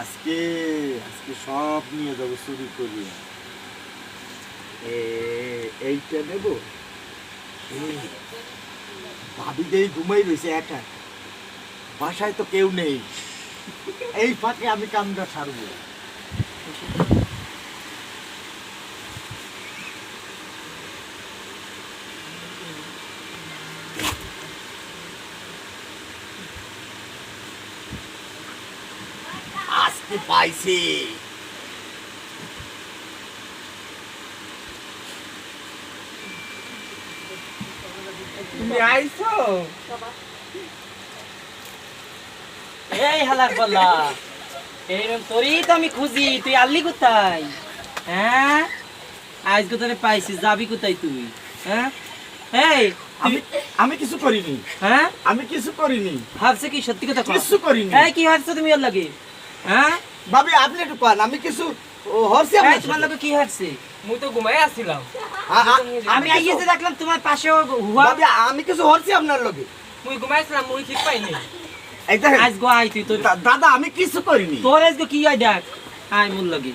আজকে আজকে সব নিয়ে যাব, চুরি করি এইটা নেব? ভাবি দেই ঘুমাই রয়েছে একা। বাসায় তো কেউ নেই। এই ফাঁকে আমি কামটা সারবো। আজকে পাইছি? এই হালার বল্লা এইরকম তোরই তো আমি খুঁজি। তুই আল্লি কোথায়? হ্যাঁ? পাইছিস? যাবি কোথায় তুই? হ্যাঁ? এই আমি আমি কিছু করিনি। হ্যাঁ? আমি কিছু করিনি। ভাবছে কি সত্যি কথা কিছু করিনি। এই কি হারছো তুমি ওর লাগে? হ্যাঁ? ভাবি আপনি একটু পান আমি কিছু হরছি এই, তোমার সাথে। কি হারছে? মুই তো ঘুমাই আসছিলাম। আ- আ- আমি কিছু- দেখলাম তোমার পাশে হুয়া। ভাবি আমি কিছু হরছি আপনার লগে মুই ঘুমাইছিলাম মুই ঠিক পাইনি। আজ গো আই তুই দাদা আমি কিছু করিনি। তোর আজকে কি হয় দেখ আয় মোর লাগে